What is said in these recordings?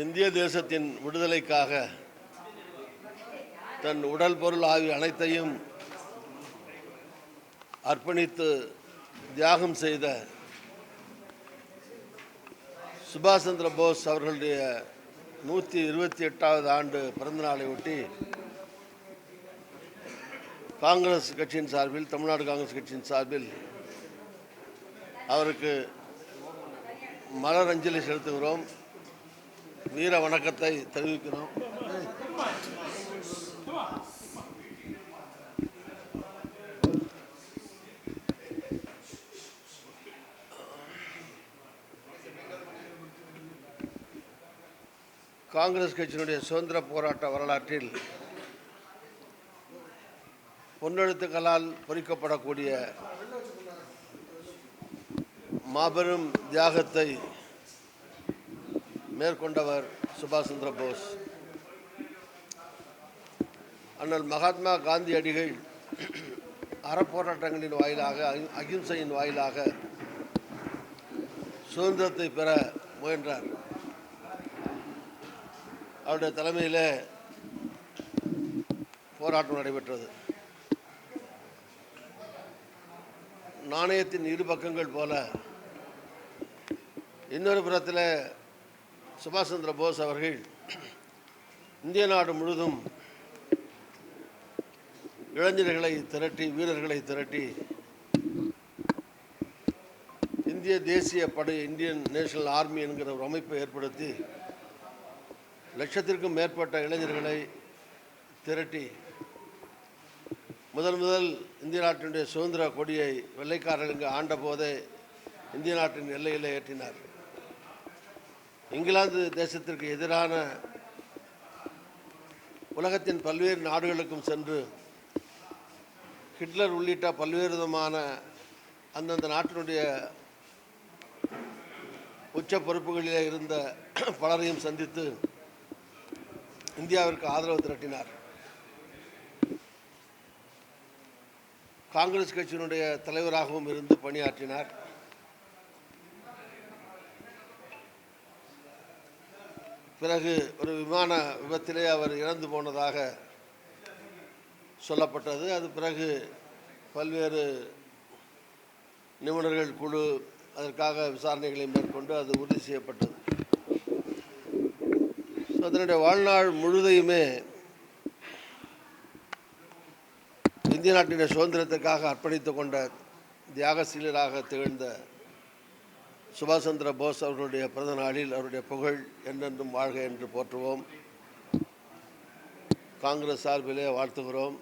இந்திய தேசத்தின் விடுதலைக்காக தன் உடல் பொருள் ஆகிய அனைத்தையும் அர்ப்பணித்து தியாகம் செய்த சுபாஷ் சந்திர போஸ் அவர்களுடைய நூற்றி இருபத்தி எட்டாவது ஆண்டு பிறந்தநாளை ஒட்டி காங்கிரஸ் கட்சியின் சார்பில் தமிழ்நாடு காங்கிரஸ் கட்சியின் சார்பில் அவருக்கு மலர் அஞ்சலி செலுத்துகிறோம். வீர வணக்கத்தை தெரிவிக்கிறோம். காங்கிரஸ் கட்சியினுடைய சுதந்திர போராட்ட வரலாற்றில் பொன்னெழுத்துக்களால் பொறிக்கப்படக்கூடிய மாபெரும் தியாகத்தை மேற்கொண்டவர் சுபாஷ் சந்திர போஸ். அண்ணல் மகாத்மா காந்தியடிகள் அறப்போராட்டங்களின் வாயிலாக அகிம்சையின் வாயிலாக சுதந்திரத்தை பெற முயன்றார். அவருடைய தலைமையில் போராட்டம் நடைபெற்றது. நாணயத்தின் இரு பக்கங்கள் போல இன்னொரு புறத்தில் சுபாஷ் சந்திர போஸ் அவர்கள் இந்திய நாடு முழுதும் இளைஞர்களை திரட்டி வீரர்களை திரட்டி இந்திய தேசிய படை இந்தியன் நேஷனல் ஆர்மி என்கிற ஒரு அமைப்பை ஏற்படுத்தி லட்சத்திற்கும் மேற்பட்ட இளைஞர்களை திரட்டி முதல் முதல் இந்திய நாட்டினுடைய சுதந்திர கொடியை வெள்ளைக்காரர்கள் இங்கு ஆண்ட போதே இந்திய நாட்டின் எல்லையில் ஏற்றினார் இங்கிலாந்து தேசத்திற்கு எதிரான உலகத்தின் பல்வேறு நாடுகளுக்கும் சென்று ஹிட்லர் உள்ளிட்ட பல்வேறு விதமான அந்தந்த நாட்டினுடைய உச்ச பொறுப்புகளிலே இருந்த பலரையும் சந்தித்து இந்தியாவிற்கு ஆதரவு திரட்டினார். காங்கிரஸ் கட்சியினுடைய தலைவராகவும் இருந்து பணியாற்றினார். பிறகு ஒரு விமான விபத்திலே அவர் இறந்து போனதாக சொல்லப்பட்டது. அது பிறகு பல்வேறு நிபுணர்கள் குழு அதற்காக விசாரணைகளை மேற்கொண்டு அது உறுதி செய்யப்பட்டது. ஸோ அதனுடைய வாழ்நாள் முழுதையுமே இந்திய நாட்டினுடைய சுதந்திரத்திற்காக அர்ப்பணித்து கொண்ட தியாகசீலராக திகழ்ந்த சுபாஷ் சந்திர போஸ் அவர்களுடைய பிறந்த நாளில் அவருடைய புகழ் என்றென்றும் வாழ்க என்று போற்றுவோம். காங்கிரஸ் சார்பிலே வாழ்த்துகிறோம்.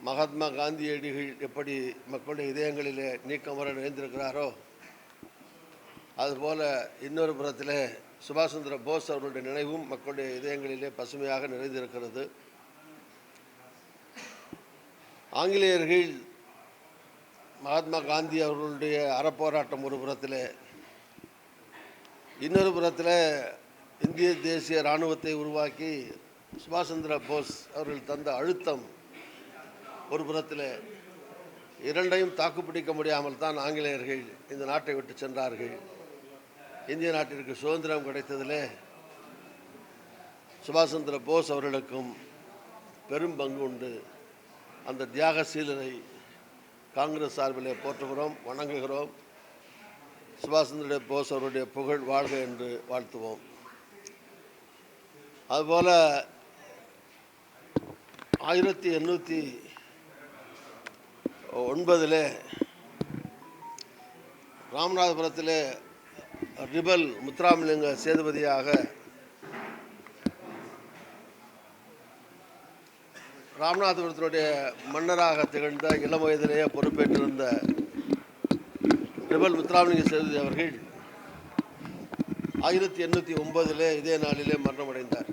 மகாத்மா காந்தியடிகள் எப்படி மக்களுடைய இதயங்களிலே நீக்கம் வர நிறைந்திருக்கிறாரோ அதுபோல இன்னொரு புறத்திலே சுபாஷ் சந்திர போஸ் அவர்களுடைய நினைவும் மக்களுடைய இதயங்களிலே பசுமையாக நிறைந்திருக்கிறது. ஆங்கிலேயர்கள் மகாத்மா காந்தி அவர்களுடைய அறப்போராட்டம் ஒரு புறத்தில் இன்னொரு புறத்தில் இந்திய தேசிய இராணுவத்தை உருவாக்கி சுபாஷ் சந்திர போஸ் அவர்கள் தந்த அழுத்தம் ஒரு புறத்தில். இரண்டையும் தாக்குப்பிடிக்க முடியாமல் தான் ஆங்கிலேயர்கள் இந்த நாட்டை விட்டு சென்றார்கள். இந்திய நாட்டிற்கு சுதந்திரம் கிடைத்ததிலே சுபாஷ் சந்திர போஸ் அவர்களுக்கும் பெரும் பங்கு உண்டு. அந்த தியாகசீலரை காங்கிரஸ் சார்பிலே போற்றுகிறோம் வணங்குகிறோம். சுபாஷ் சந்திர போஸ் அவருடைய புகழ் வாழ்க என்று வாழ்த்துவோம். அதுபோல் ஆயிரத்தி எண்ணூற்றி ஒன்பதில் ராமநாதபுரத்தில் ரிபல் முத்துராமலிங்க சேதுபதியாக ராமநாதபுரத்தினுடைய மன்னராக திகழ்ந்த இளம் வயதிலேயே பொறுப்பேற்றிருந்த ரிபல் முத்துராமலிங்க சேதுபதி அவர்கள் ஆயிரத்தி எண்ணூற்றி ஒன்பதிலே இதே நாளிலே மரணமடைந்தார்.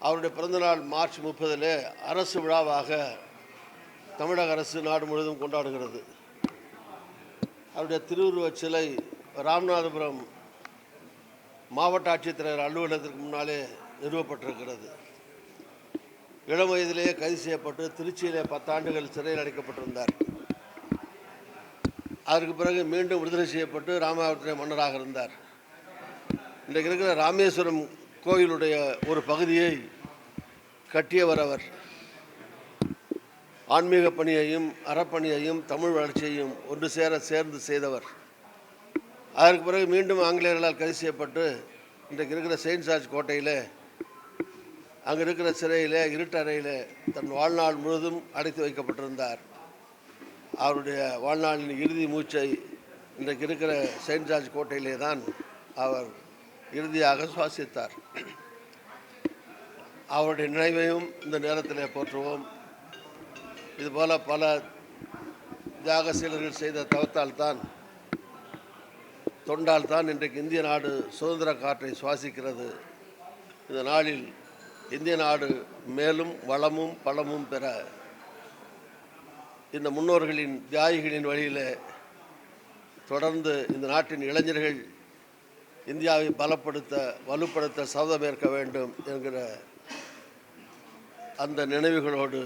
அவருடைய பிறந்தநாள் மார்ச் முப்பதில் அரசு விழாவாக தமிழக அரசு நாடு முழுவதும் கொண்டாடுகிறது. அவருடைய திருவுருவச் சிலை ராமநாதபுரம் மாவட்ட ஆட்சித்தலைவர் அலுவலகத்திற்கு முன்னாலே நிறுவப்பட்டிருக்கிறது. இளம் வயதிலேயே கைது செய்யப்பட்டு திருச்சியிலே பத்தாண்டுகள் சிறையில் அடைக்கப்பட்டிருந்தார். அதற்கு பிறகு மீண்டும் விடுதலை செய்யப்பட்டு ராமாவரத்துறை மன்னராக இருந்தார். இன்றைக்கு இருக்கிற ராமேஸ்வரம் கோயிலுடைய ஒரு பகுதியை கட்டியவர் அவர். ஆன்மீக பணியையும் அறப்பணியையும் தமிழ் வளர்ச்சியையும் ஒன்று சேர சேர்ந்து செய்தவர். அதற்கு பிறகு மீண்டும் ஆங்கிலேயர்களால் கைது செய்யப்பட்டு இன்றைக்கு இருக்கிற செயின்ட் ஜார்ஜ் கோட்டையில் அங்கே இருக்கிற சிறையில் இருட்டறையில் தன் வாழ்நாள் முழுதும் அடைத்து வைக்கப்பட்டிருந்தார். அவருடைய வாழ்நாளின் இறுதி மூச்சை இன்றைக்கு இருக்கிற செயின்ட் ஜார்ஜ் கோட்டையிலே தான் அவர் இறுதியாக சுவாசித்தார். அவருடைய நினைவையும் இந்த நேரத்தில் போற்றுவோம். இதுபோல் பல தியாகசீலர்கள் செய்த தவத்தால் தான் தொண்டால் தான் இன்றைக்கு இந்திய நாடு சுதந்திர காற்றை சுவாசிக்கிறது. இந்த நாளில் இந்திய நாடு மேலும் வளமும் பலமும் பெற இந்த முன்னோர்களின் தியாகிகளின் வழியில் தொடர்ந்து இந்த நாட்டின் இளைஞர்கள் இந்தியாவை பலப்படுத்த வலுப்படுத்த சபதமேற்க வேண்டும் என்கிற அந்த நினைவுகளோடு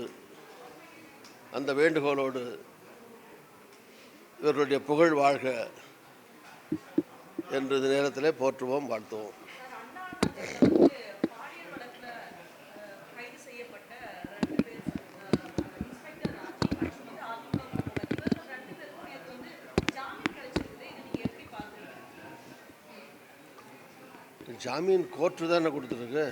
அந்த வேண்டுகோளோடு இவர்களுடைய புகழ் வாழ்க என்று இந்த நேரத்தில் போற்றுவோம் வாழ்த்துவோம் பாலியல் வழக்குல அஹ், கைது செய்யப்பட்ட ரெண்டு பேர் அஹ், இன்ஸ்பெக்டர் அஜய் மற்றும் வந்து அதிமுக பிரமுகர். இவர்கள் ரெண்டு பேருக்கும் நேத்து வந்து ஜாமீன் கிடைச்சிருக்குது இதை நீங்க எப்படி பாக்குறீங்க ஜாமீன் கோர்ட்டு தானே கொடுத்துருக்கு அந்த இன்ஸ்பெக்டர் வந்து குற்றம் சாட்டப்பட்ட பேரை வந்து நீக்கிறதுக்கே உதவியா இருந்தவங்க தவறு செஞ்சவங்கன்னு சொல்லிட்டு அது வந்து நிரூபிச்சதுக்கு அப்புறமே ஜாமீன் கோர்ட்டு தானே கொடுத்துருக்கு?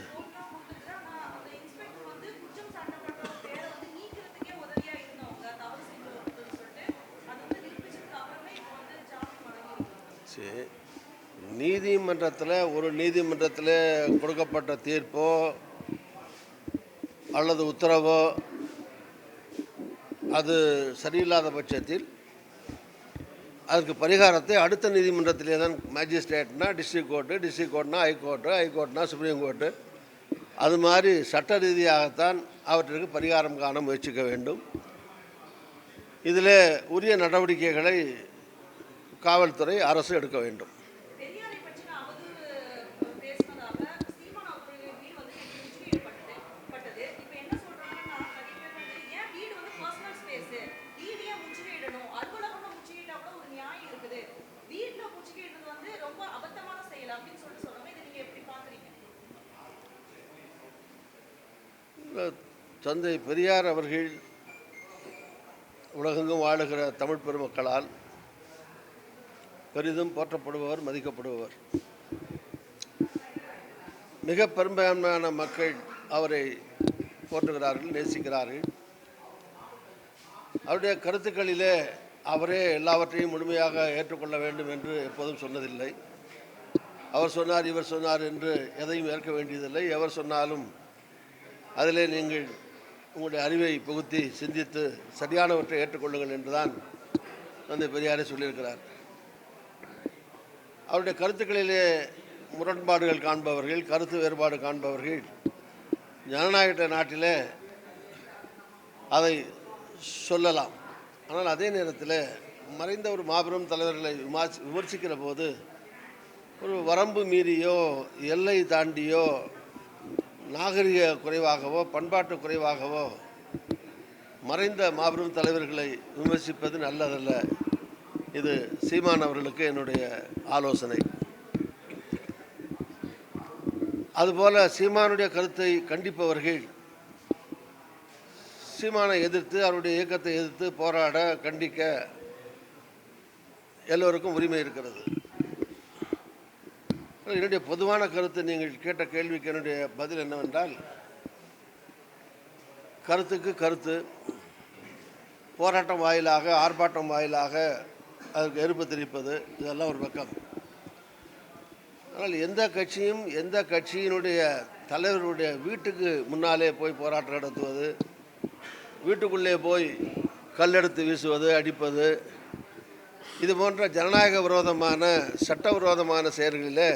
சரி நீதிமன்றத்தில் ஒரு நீதிமன்றத்தில் கொடுக்கப்பட்ட தீர்ப்போ அல்லது உத்தரவோ அது சரியில்லாத பட்சத்தில் அதற்கு பரிகாரத்தை அடுத்த நீதிமன்றத்திலே தான் மேஜிஸ்ட்ரேட்னா டிஸ்ட்ரிக் கோர்ட்டு டிஸ்ட்ரிக் கோர்ட்னா ஹைகோர்ட்டு ஹைகோர்ட்னா சுப்ரீம் கோர்ட்டு அது மாதிரி சட்ட ரீதியாகத்தான் அவற்றிற்கு பரிகாரம் காண முயற்சிக்க வேண்டும். இதில் உரிய நடவடிக்கைகளை காவல்துறை அரசு எடுக்க வேண்டும். தந்தை பெரியார் அவர்கள் உலகெங்கும் வாழுகிற தமிழ் பெருமக்களால் பெரிதும் போற்றப்படுபவர் மதிக்கப்படுபவர். மிக பெரும்பான்மையான மக்கள் அவரை போற்றுகிறார்கள் நேசிக்கிறார்கள். அவருடைய கருத்துக்களிலே அவரே எல்லாவற்றையும் முழுமையாக ஏற்றுக்கொள்ள வேண்டும் என்று எப்போதும் சொன்னதில்லை. அவர் சொன்னார் இவர் சொன்னார் என்று எதையும் ஏற்க வேண்டியதில்லை. எவர் சொன்னாலும் அதிலே நீங்கள் உங்களுடைய அறிவை புகுத்தி சிந்தித்து சரியானவற்றை ஏற்றுக்கொள்ளுங்கள் என்றுதான் தந்தை பெரியாரே சொல்லியிருக்கிறார். அவருடைய கருத்துக்களிலே முரண்பாடுகள் காண்பவர்கள் கருத்து வேறுபாடு காண்பவர்கள் ஜனநாயக நாட்டிலே அதை சொல்லலாம். ஆனால் அதே நேரத்தில் மறைந்த ஒரு மாபெரும் தலைவர்களை விமர்சி விமர்சிக்கிற போது ஒரு வரம்பு மீறியோ எல்லை தாண்டியோ நாகரிக குறைவாகவோ பண்பாட்டு குறைவாகவோ மறைந்த மாபெரும் தலைவர்களை விமர்சிப்பது நல்லதல்ல. இது சீமான் அவர்களுக்கு என்னுடைய ஆலோசனை. அதுபோல சீமானுடைய கருத்தை கண்டிப்பவர்கள் சீமானை எதிர்த்து அவருடைய இயக்கத்தை எதிர்த்து போராட கண்டிக்க எல்லோருக்கும் உரிமை இருக்கிறது. என்னுடைய பொதுவான கருத்து நீங்கள் கேட்ட கேள்விக்கு என்னுடைய பதில் என்னவென்றால் கருத்துக்கு கருத்து போராட்டம் வாயிலாக ஆர்ப்பாட்டம் வாயிலாக அதற்கு எதிர்ப்பு தெரிவிப்பது இதெல்லாம் ஒரு பக்கம். ஆனால் எந்த கட்சியும் எந்த கட்சியினுடைய தலைவருடைய வீட்டுக்கு முன்னாலே போய் போராட்டம் நடத்துவது வீட்டுக்குள்ளே போய் கல்லெடுத்து வீசுவது அடிப்பது இது போன்ற ஜனநாயக விரோதமான சட்ட விரோதமான செயல்களிலே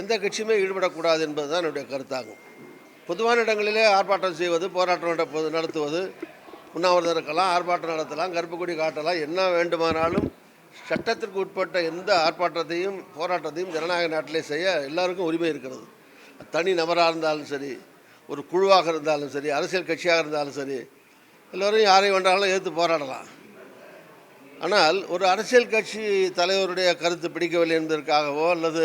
எந்த கட்சியுமே ஈடுபடக்கூடாது என்பது தான் என்னுடைய கருத்தாகும். பொதுவான இடங்களிலே ஆர்ப்பாட்டம் செய்வது போராட்டம் நடப்பது நடத்துவது உண்ணாவிரதம் இருக்கலாம் ஆர்ப்பாட்டம் நடத்தலாம் கருப்பு கொடி காட்டலாம் என்ன வேண்டுமானாலும் சட்டத்திற்கு உட்பட்ட எந்த ஆர்ப்பாட்டத்தையும் போராட்டத்தையும் ஜனநாயக நாட்டிலே செய்ய எல்லாருக்கும் உரிமை இருக்கிறது. தனி நபராக இருந்தாலும் சரி ஒரு குழுவாக இருந்தாலும் சரி அரசியல் கட்சியாக இருந்தாலும் சரி எல்லோரும் யாரை வேண்டாலும் எதிர்த்து போராடலாம். ஆனால் ஒரு அரசியல் கட்சி தலைவருடைய கருத்து பிடிக்கவில்லை என்பதற்காகவோ அல்லது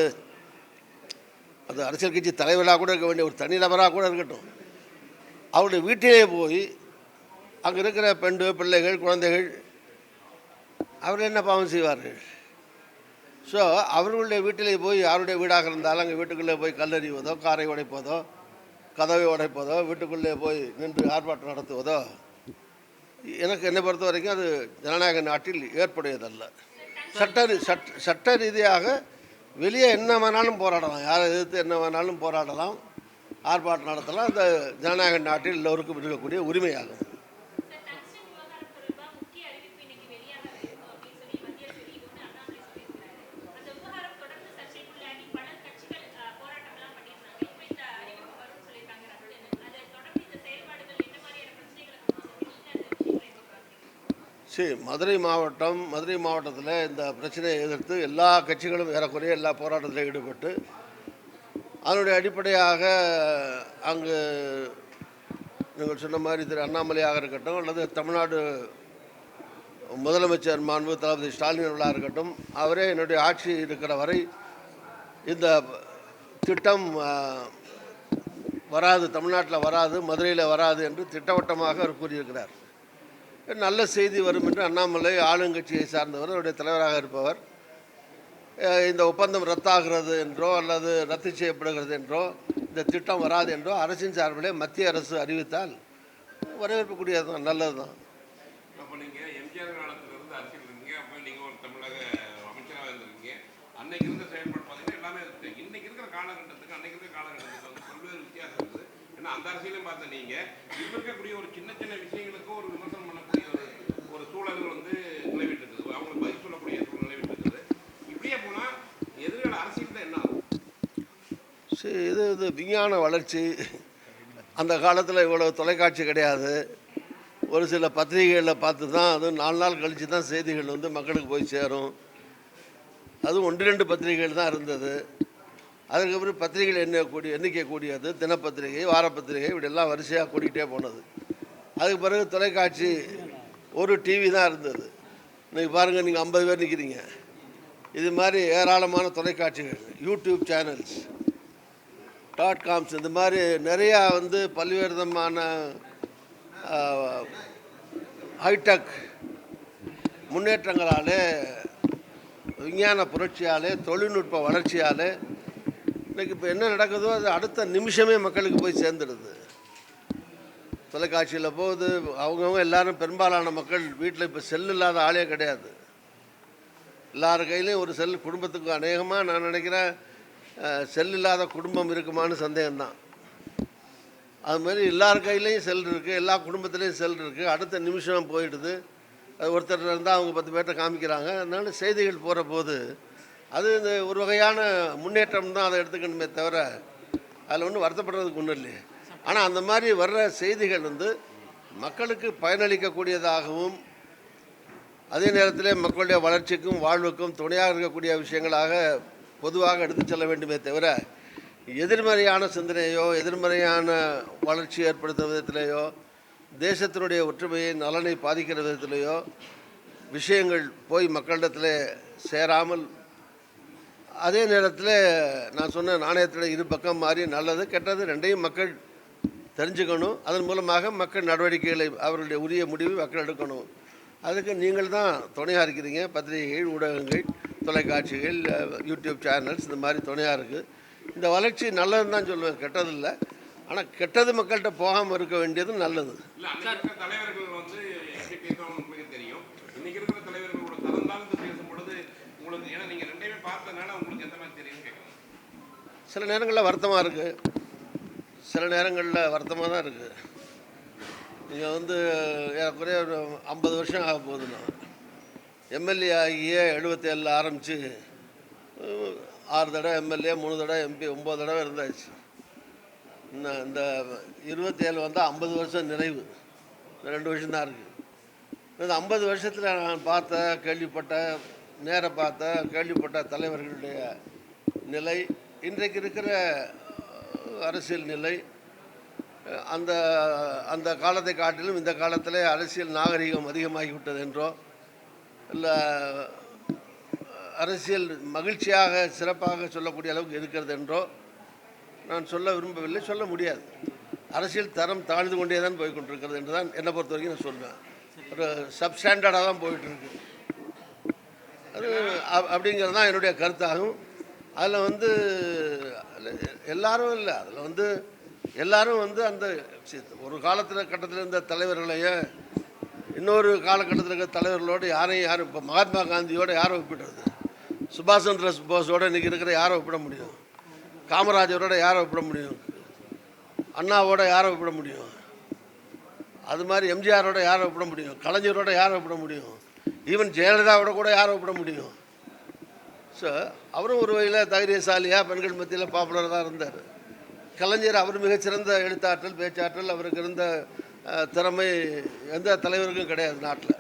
அது அரசியல் கட்சி தலைவராக கூட இருக்க வேண்டிய ஒரு தனிநபராக கூட இருக்கட்டும். அவருடைய வீட்டிலே போய் அங்கே இருக்கிற பெண்டு பிள்ளைகள் குழந்தைகள் அவர்கள் என்ன பாவம் செய்வார்கள்? ஸோ அவர்களுடைய வீட்டிலே போய் யாருடைய வீடாக இருந்தாலும் அங்கே வீட்டுக்குள்ளே போய் கல்லறிவதோ காரை உடைப்பதோ கதவை உடைப்பதோ வீட்டுக்குள்ளே போய் நின்று ஆர்ப்பாட்டம் நடத்துவதோ எனக்கு என்னை பொறுத்த வரைக்கும் அது ஜனநாயக நாட்டில் ஏற்புடையதல்ல. சட்ட சட்ட சட்ட ரீதியாக வெளியே என்ன வேணாலும் போராடலாம். யாரை எதிர்த்து என்ன வேணாலும் போராடலாம் ஆர்ப்பாட்டம் நடத்தலாம். அந்த ஜனநாயக நாட்டில் எல்லோருக்கும் இருக்கக்கூடிய உரிமையாகும் சார் டங்ஸ்டன் விவகாரம் தொடர்பா முக்கிய அறிவிப்பு இன்னைக்கு வெளியாக இருக்கும் அப்படின்னு சொல்லி மத்திய தெரியும்னு அண்ணாமலை சொல்லியிருக்காரு அந்த விவகாரம் தொடர்ந்து சர்ச்சைக்குள்ளாகி பல கட்சிகள் அஹ், போராட்டம்லாம் பண்ணியிருந்தாங்க இப்போ இந்த அறிவிப்பு வரும்னு சொல்லியிருக்காங்க ரத்துன்னு அதை தொடர்ந்து இந்த செயல்பாடுகள் என்ன மாதிரியான பிரச்சனைகளை கொண்டு சென்று நீங்க அந்த விஷயங்களை எப்போ சி மதுரை மாவட்டம் மதுரை மாவட்டத்தில் இந்த பிரச்சனையை எதிர்த்து எல்லா கட்சிகளும் ஏறக்குறைய எல்லா போராட்டத்திலையும் ஈடுபட்டு அதனுடைய அடிப்படையாக அங்கு நீங்கள் சொன்ன மாதிரி திரு அண்ணாமலையாக இருக்கட்டும் அல்லது தமிழ்நாடு முதலமைச்சர் மாண்பு தளபதி ஸ்டாலின் அவர்களாக இருக்கட்டும் அவரே என்னுடைய ஆட்சி இருக்கிற வரை இந்த திட்டம் வராது தமிழ்நாட்டில் வராது மதுரையில் வராது என்று திட்டவட்டமாக அவர் கூறியிருக்கிறார். நல்ல செய்தி வரும் என்று அண்ணாமலை ஆளுங்கட்சியை சார்ந்தவர் அவருடைய தலைவராக இருப்பவர். இந்த ஒப்பந்தம் ரத்தாகிறது என்றோ அல்லது ரத்து செய்யப்படுகிறது என்றோ இந்த திட்டம் வராது என்றோ அரசின் சார்பிலே மத்திய அரசு அறிவித்தால் வரவேற்கக்கூடியது தான் நல்லது தான் எம்ஜிஆர் இருந்து இருக்கீங்க ஒரு தமிழக அமைச்சராக இருந்திருக்கீங்க. இருந்த செயல்பாடு காலகட்டத்துக்கு ஏன்னா அந்த அரசியலையும் பார்த்த நீங்கள் இருக்கக்கூடிய ஒரு சின்ன சின்ன விஷயங்களுக்கும் ஒரு விமர்சனம் சூழல்கள் வந்து நிலவிட்டு இருக்குது அவங்களுக்கு பதில் சொல்லக்கூடிய சூழல் நிலவிட்டு இருக்குது இப்படியே போனால் எதிர்கால அரசியல் தான் என்ன சரி இது இது விஞ்ஞான வளர்ச்சி. அந்த காலத்தில் இவ்வளோ தொலைக்காட்சி கிடையாது. ஒரு சில பத்திரிகைகளில் பார்த்து தான் அது நாலு நாள் கழித்து தான் செய்திகள் வந்து மக்களுக்கு போய் சேரும். அதுவும் ஒன்று ரெண்டு பத்திரிகைகள் தான் இருந்தது. அதுக்கப்புறம் பத்திரிகைகள் என்ன கூடிய எண்ணிக்கை கூடியது தினப்பத்திரிகை வாரப்பத்திரிகை இப்படியெல்லாம் வரிசையாக கூட்டிகிட்டே போனது. அதுக்கு பிறகு தொலைக்காட்சி ஒரு டிவி தான் இருந்தது. இன்றைக்கி பாருங்கள் நீங்கள் ஐம்பது பேர் நிற்கிறீங்க இது மாதிரி ஏராளமான தொலைக்காட்சிகள் யூடியூப் சேனல்ஸ் டாட் காம்ஸ் இந்த மாதிரி நிறையா வந்து பல்வேறு விதமான ஹைடெக் முன்னேற்றங்களாலே விஞ்ஞான புரட்சியாலே தொழில்நுட்ப வளர்ச்சியாலே இன்றைக்கி இப்போ என்ன நடக்குதோ அது அடுத்த நிமிஷமே மக்களுக்கு போய் சேர்ந்துடுது. தொலைக்காட்சியில் போகுது அவங்கவுங்க எல்லாரும் பெரும்பாலான மக்கள் வீட்டில் இப்போ செல் இல்லாத ஆளே கிடையாது. எல்லார் கையிலையும் ஒரு செல் குடும்பத்துக்கு அநேகமாக நான் நினைக்கிறேன் செல் இல்லாத குடும்பம் இருக்குமான்னு சந்தேகம்தான். அது மாதிரி எல்லார் கையிலையும் செல் இருக்குது எல்லா குடும்பத்துலேயும் செல் இருக்குது அடுத்த நிமிஷம் போயிடுது. அது ஒருத்தர் இருந்தால் அவங்க பத்து பேர்கிட்ட காமிக்கிறாங்க. அதனால செய்திகள் போகிற போது அது இந்த ஒரு வகையான முன்னேற்றம் தான் அதை எடுத்துக்கணுமே தவிர அதில் ஒன்றும் வருத்தப்படுறதுக்கு ஒன்றும் இல்லையே. ஆனால் அந்த மாதிரி வர்ற செய்திகள் வந்து மக்களுக்கு பயனளிக்கக்கூடியதாகவும் அதே நேரத்தில் மக்களுடைய வளர்ச்சிக்கும் வாழ்வுக்கும் துணையாக இருக்கக்கூடிய விஷயங்களாக பொதுவாக எடுத்துச் செல்ல வேண்டுமே தவிர எதிர்மறையான சிந்தனையோ எதிர்மறையான வளர்ச்சி ஏற்படுத்தும் விதத்திலேயோ தேசத்தினுடைய ஒற்றுமையை நலனை பாதிக்கிற விதத்திலேயோ விஷயங்கள் போய் மக்களிடத்தில் சேராமல் அதே நேரத்தில் நான் சொன்ன நாணயத்தில் இரு பக்கம் மாறி நல்லது கெட்டது ரெண்டையும் மக்கள் தெரிஞ்சுக்கணும். அதன் மூலமாக மக்கள் நடவடிக்கைகளை அவர்களுடைய உரிய முடிவை மக்கள் எடுக்கணும். அதுக்கு நீங்கள் தான் துணையாக இருக்கிறீங்க. பத்திரிகைகள் ஊடகங்கள் தொலைக்காட்சிகள் யூடியூப் சேனல்ஸ் இந்த மாதிரி துணையாக இருக்குது இந்த வளர்ச்சி நல்லதுன்னு தான் சொல்லுவேன். கெட்டதில்லை. ஆனால் கெட்டது மக்கள்கிட்ட போகாமல் இருக்க வேண்டியது நல்லது. இல்லை அன்னைக்கு இருக்கிற தலைவர்கள் வந்து எப்படி பேசுவாங்க உங்களுக்கு தெரியும். இன்னைக்கு இருக்கிற தலைவர்களோட தரம் தாழ்ந்து பேசும் பொழுது உங்களுக்கு ஏன்னா நீங்கள் ரெண்டையுமே பார்த்தனால உங்களுக்கு எந்த மாதிரி தெரியும்னு கேட்குறேன் சில நேரங்களில் வருத்தமாக இருக்குது சில நேரங்களில் வருத்தமாக தான் இருக்குது நீங்கள் வந்து ஏறக்குறைய ஒரு ஐம்பது வருஷம் ஆக போகுது நான் எம்எல்ஏ ஆகிய எழுபத்தேழில் ஆரம்பித்து ஆறு தடவை எம்எல்ஏ மூணு தடவை எம்பி ஒம்பது தடவை இருந்தாச்சு. இன்னும் இந்த இருபத்தேழு வந்தால் ஐம்பது வருஷம் நிறைவு. ரெண்டு வருஷம் தான் இருக்குது இந்த ஐம்பது வருஷத்தில் நான் பார்த்த கேள்விப்பட்ட நேர பார்த்த கேள்விப்பட்ட தலைவர்களுடைய நிலை இன்றைக்கு இருக்கிற அரசியல் நிலை அந்த அந்த காலத்தை காட்டிலும் இந்த காலத்தில் அரசியல் நாகரிகம் அதிகமாகிவிட்டது என்றோ இல்லை அரசியல் மகிழ்ச்சியாக சிறப்பாக சொல்லக்கூடிய அளவுக்கு இருக்கிறது என்றோ நான் சொல்ல விரும்பவில்லை. சொல்ல முடியாது. அரசியல் தரம் தாழ்ந்து கொண்டே தான் போய் கொண்டிருக்கிறது என்று தான் என்னை பொறுத்த வரைக்கும் நான் சொல்வேன். ஒரு சப்ஸ்டாண்டர்டாக தான் போயிட்டுருக்கு. அது அப்படிங்கிறது தான் என்னுடைய கருத்தாகும். அதில் வந்து எல்லாரும் இல்லை. அதில் வந்து எல்லாரும் வந்து அந்த ஒரு காலத்தில் கட்டத்தில் இருந்த தலைவர்களையும் இன்னொரு காலகட்டத்தில் இருக்கிற தலைவர்களோடு யாரையும் யாரும் இப்போ மகாத்மா காந்தியோடு யாரை ஒப்பிடுறது? சுபாஷ் சந்திர போஸோட இன்றைக்கி இருக்கிற யாரை ஒப்பிட முடியும்? காமராஜரோட யாரை ஒப்பிட முடியும்? அண்ணாவோட யாரை ஒப்பிட முடியும்? அது மாதிரி எம்ஜிஆரோட யாரை ஒப்பிட முடியும்? கலைஞரோட யாரை ஒப்பிட முடியும்? ஈவன் ஜெயலலிதாவோட கூட யாரை ஒப்பிட முடியும்? ஸோ அவரும் ஒரு வகையில் தைரியசாலியாக பெண்கள் மத்தியில் பாப்புலராக தான் இருந்தார். கலைஞர் அவர் மிகச்சிறந்த எழுத்தாற்றல் பேச்சாற்றல் அவருக்கு இருந்த திறமை எந்த தலைவருக்கும் கிடையாது நாட்டில்.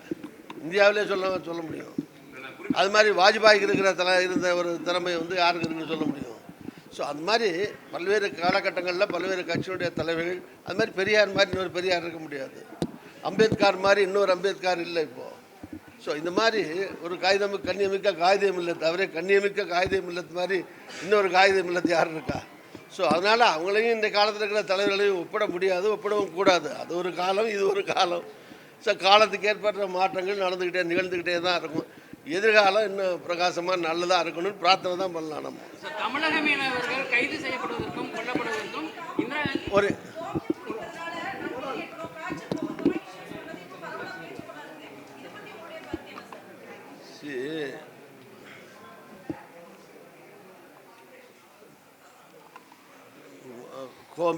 இந்தியாவிலே சொல்ல சொல்ல முடியும். அது மாதிரி வாஜ்பாய்க்கு இருக்கிற தலை இருந்த ஒரு திறமை வந்து யாருக்கு இருக்குன்னு சொல்ல முடியும். ஸோ அது மாதிரி பல்வேறு காலகட்டங்களில் பல்வேறு கட்சியுடைய தலைவர்கள் அது மாதிரி பெரியார் மாதிரி இன்னொரு பெரியார் இருக்க முடியாது. அம்பேத்கர் மாதிரி இன்னொரு அம்பேத்கர் இல்லை இப்போது ஸோ இந்த மாதிரி ஒரு காகிதம் கண்ணியமிக்க காகிதம் இல்லத்து அவரே கண்ணியமிக்க காகிதம் இல்லத்து மாதிரி இன்னொரு காகிதம் இல்லத்து யார் இருக்கா? ஸோ அதனால் அவங்களையும் இந்த காலத்தில் இருக்கிற தலைவர்களையும் ஒப்பிட முடியாது ஒப்பிடவும் கூடாது. அது ஒரு காலம் இது ஒரு காலம். ஸோ காலத்துக்கு ஏற்பட்ட மாற்றங்கள் நடந்துக்கிட்டே நிகழ்ந்துக்கிட்டே தான் இருக்கும். எதிர்காலம் இன்னும் பிரகாசமாக நல்லதாக இருக்கணும்னு பிரார்த்தனை தான் பண்ணலாம் நம்ம. சார் தமிழக மீனவர்கள் கைது செய்யப்படுவதற்கும் கொல்லப்படுவதற்கும் இந்திரா காந்தி ஒரு கொடுத்ததுனால நம்ம கேட்டோம் காய்ச்சல் போகும்போது issues சொன்னது இப்போ பரவலாக பேச்சு போடாதுங்க இதை பற்றி உங்களுடைய கருத்து என்ன சார் சி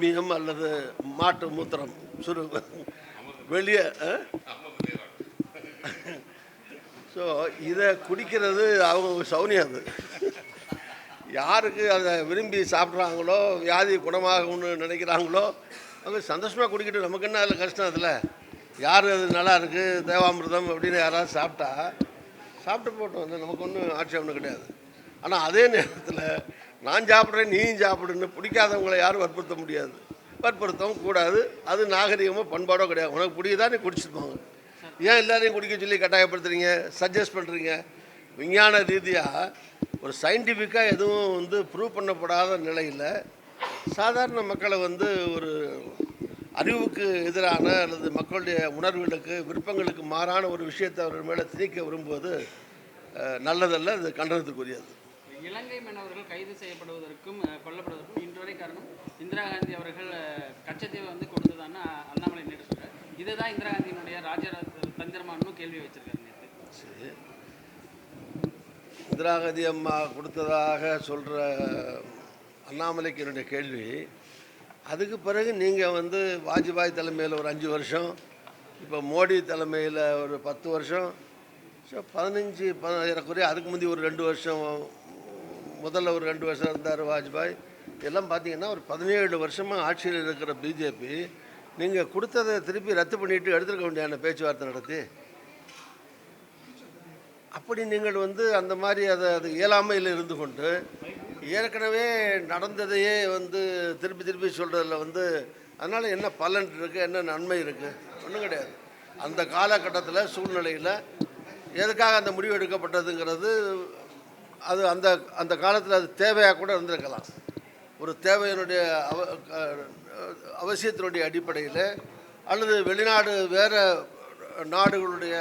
கோமியம் அல்லது மாட்டு மூத்திரம் சுரு வெளியே ஸோ இதை குடிக்கிறது அவங்க சௌனியம் அது. யாருக்கு அதை விரும்பி சாப்பிட்றாங்களோ வியாதி குணமாகும்னு நினைக்கிறாங்களோ அவங்க சந்தோஷமாக குடிக்கிட்டு நமக்கு என்ன அதில் கஷ்டம் அதில்? யார் அது நல்லா இருக்குது தேவாமிர்தம் அப்படின்னு யாராவது சாப்பிட்டா சாப்பிட்டு போட்டோம் அது நமக்கு ஒன்றும் ஆட்சேபனை கிடையாது. ஆனால் அதே நேரத்தில் நான் சாப்பிட்றேன் நீயும் சாப்பிடுன்னு பிடிக்காதவங்களை யாரும் வற்புறுத்த முடியாது. வற்புறுத்தவும் கூடாது. அது நாகரிகமோ பண்பாடோ கிடையாது. உனக்கு பிடிக்குதா நீ குடிச்சிருப்பாங்க ஏன் எல்லாரையும் குடிக்க சொல்லி கட்டாயப்படுத்துறீங்க? சஜஸ்ட் பண்ணுறீங்க விஞ்ஞான ரீதியாக ஒரு சயின்டிஃபிக்காக எதுவும் வந்து ப்ரூவ் பண்ணப்படாத நிலையில் சாதாரண மக்களை வந்து ஒரு அறிவுக்கு எதிரான அல்லது மக்களுடைய உணர்வுகளுக்கு விருப்பங்களுக்கு மாறான ஒரு விஷயத்தை அவர்கள் மேலே திணிக்க விரும்புவது நல்லதல்ல அது கண்டனத்துக்குரியது. இலங்கை மீனவர்கள் கைது செய்யப்படுவதற்கும் கொல்லப்படுவதற்கும் இன்று வரை காரணம் இந்திரா காந்தி அவர்கள் அஹ், கச்சத்தீவை வந்து கொடுத்ததான்னு அண்ணாமலை நேற்று சொல்கிறார் இதுதான் இந்திரா காந்தியினுடைய ராஜ தந்திரமானும் கேள்வி வச்சிருக்காரு நேற்று சரி. இந்திரா காந்தி அம்மா கொடுத்ததாக சொல்கிற அண்ணாமலைக்கு என்னுடைய கேள்வி. அதுக்கு பிறகு நீங்கள் வந்து வாஜ்பாய் தலைமையில் ஒரு அஞ்சு வருஷம் இப்போ மோடி தலைமையில் ஒரு பத்து வருஷம் ஸோ பதினஞ்சு பதினாயிரக்குறைய அதுக்கு முந்தி ஒரு ரெண்டு வருஷம் முதல்ல ஒரு ரெண்டு வருஷம் இருந்தார் வாஜ்பாய். எல்லாம் பார்த்தீங்கன்னா ஒரு பதினேழு வருஷமாக ஆட்சியில் இருக்கிற பிஜேபி நீங்கள் கொடுத்ததை திருப்பி ரத்து பண்ணிவிட்டு எடுத்துருக்க வேண்டியான பேச்சுவார்த்தை நடத்தி. அப்படி நீங்கள் வந்து அந்த மாதிரி அதை அது இயலாமையில் இருந்து கொண்டு ஏற்கனவே நடந்ததையே வந்து திருப்பி திருப்பி சொல்கிறதில் வந்து அதனால் என்ன பலன் இருக்குது என்ன நன்மை இருக்குது ஒன்றும் கிடையாது. அந்த காலகட்டத்தில் சூழ்நிலையில் எதுக்காக அந்த முடிவு எடுக்கப்பட்டதுங்கிறது அது அந்த அந்த காலத்தில் அது தேவையாக கூட இருந்திருக்கலாம். ஒரு தேவையினுடைய அவ அவசியத்தினுடைய அடிப்படையில் அல்லது வெளிநாடு வேறு நாடுகளுடைய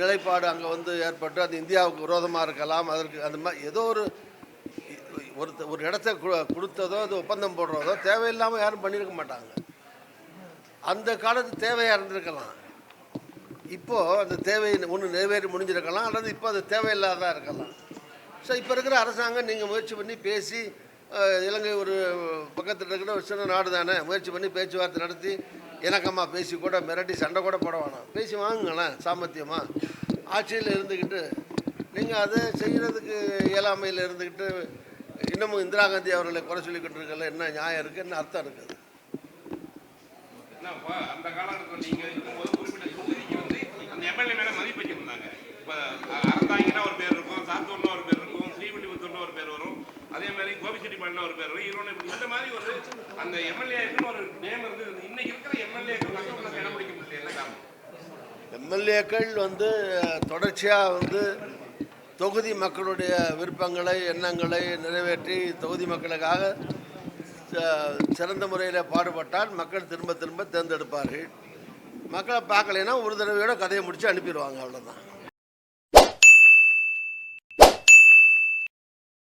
நிலைப்பாடு அங்கே வந்து ஏற்பட்டு அது இந்தியாவுக்கு விரோதமாக இருக்கலாம். அதற்கு அந்த மாதிரி ஏதோ ஒரு ஒரு ஒரு இடத்த கொடுத்ததோ அது ஒப்பந்தம் போடுறதோ தேவையில்லாமல் யாரும் பண்ணியிருக்க மாட்டாங்க. அந்த காலத்து தேவையாக இருந்திருக்கலாம். இப்போது அந்த தேவை ஒன்று நிறைவேறி முடிஞ்சிருக்கலாம். அல்லது இப்போ அது தேவையில்லாததாக இருக்கலாம். ஸோ இப்போ இருக்கிற அரசாங்கம் நீங்கள் முயற்சி பண்ணி பேசி இலங்கை ஒரு பக்கத்தில் இருக்கிற ஒரு சின்ன நாடு தானே முயற்சி பண்ணி பேச்சுவார்த்தை நடத்தி இணக்கமாக பேசி கூட மிரட்டி சண்டை கூட போட வேணாம். பேசி வாங்குங்களேன் சாமர்த்தியமாக ஆட்சியில் இருந்துக்கிட்டு நீங்கள் அதை செய்கிறதுக்கு இயலாமையில் இருந்துக்கிட்டு இன்னமும் இந்திரா காந்தி அவர்களை குறை சொல்லிக்கிட்டு இருக்கல என்ன நியாயம் இருக்குது என்ன அர்த்தம் இருக்குது அந்த காலகட்டத்தில் நீங்கள் இருக்கும்போது குறிப்பிட்ட தொகுதிக்கு வந்து அந்த எம்எல்ஏ மேலே மதிப்பு வச்சுருந்தாங்க இப்போ அ- ஒரு பேர் இருக்கும் சாத்தூர் ஒரு பேர் இருக்கும் ஸ்ரீவில்லிபுத்தூர்னு ஒரு பேர் வரும் அதே ஒரு பேர். ஈரோடு இந்த மாதிரி ஒரு அந்த எம்எல்ஏக்குன்னு ஒரு நேம் இருந்து இன்னைக்கு இருக்கிற எம்எல்ஏக்கு மக்களுக்கு இடம் பிடிக்க முடியல. என்ன காரணம்? எம்எல்ஏக்கள் வந்து தொடர்ச்சியாக வந்து தொகுதி மக்களுடைய விருப்பங்களை எண்ணங்களை நிறைவேற்றி தொகுதி மக்களுக்காக சிறந்த முறையில் பாடுபட்டால் மக்கள் திரும்ப திரும்ப தேர்ந்தெடுப்பார்கள். மக்களை பார்க்கலைன்னா ஒரு தடவையோட கதையை முடித்து அனுப்பிடுவாங்க அவ்வளோதான்